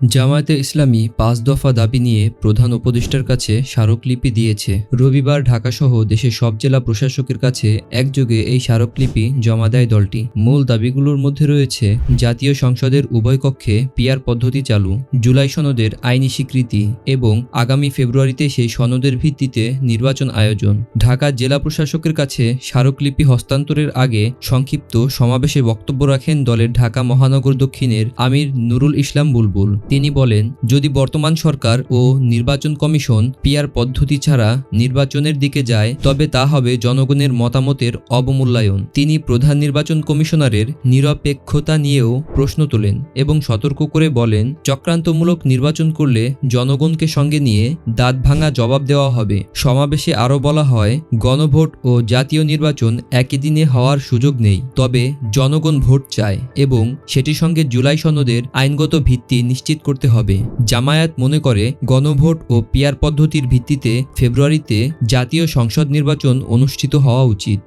জামায়াতে ইসলামী পাঁচ দফা দাবি নিয়ে প্রধান উপদেষ্টার কাছে স্মারকলিপি দিয়েছে। রবিবার ঢাকাসহ দেশের সব জেলা প্রশাসকের কাছে একযোগে এই স্মারকলিপি জমা দেয় দলটি। মূল দাবিগুলোর মধ্যে রয়েছে, জাতীয় সংসদের উভয় কক্ষে পিয়ার পদ্ধতি চালু, জুলাই সনদের আইনি স্বীকৃতি এবং আগামী ফেব্রুয়ারিতে সেই সনদের ভিত্তিতে নির্বাচন আয়োজন। ঢাকা জেলা প্রশাসকের কাছে স্মারকলিপি হস্তান্তরের আগে সংক্ষিপ্ত সমাবেশে বক্তব্য রাখেন দলের ঢাকা মহানগর দক্ষিণের আমির নুরুল ইসলাম বুলবুল। তিনি বলেন, যদি বর্তমান সরকার ও নির্বাচন কমিশন পিয়ার পদ্ধতি ছাড়া নির্বাচনের দিকে যায়, তবে তা হবে জনগণের মতামতের অবমূল্যায়ন। তিনি প্রধান নির্বাচন কমিশনারের নিরপেক্ষতা নিয়েও প্রশ্ন তোলেন এবং সতর্ক করে বলেন, চক্রান্তমূলক নির্বাচন করলে জনগণকে সঙ্গে নিয়ে দাঁত ভাঙা জবাব দেওয়া হবে। সমাবেশে আরও বলা হয়, গণভোট ও জাতীয় নির্বাচন একই দিনে হওয়ার সুযোগ নেই, তবে জনগণ ভোট চায় এবং সেটির সঙ্গে জুলাই সনদের আইনগত ভিত্তি নিশ্চিত করতে হবে। জামায়াত মনে করে, গণভোট ও পিয়ার পদ্ধতির ভিত্তিতে ফেব্রুয়ারিতে জাতীয় সংসদ নির্বাচন অনুষ্ঠিত হওয়া উচিত।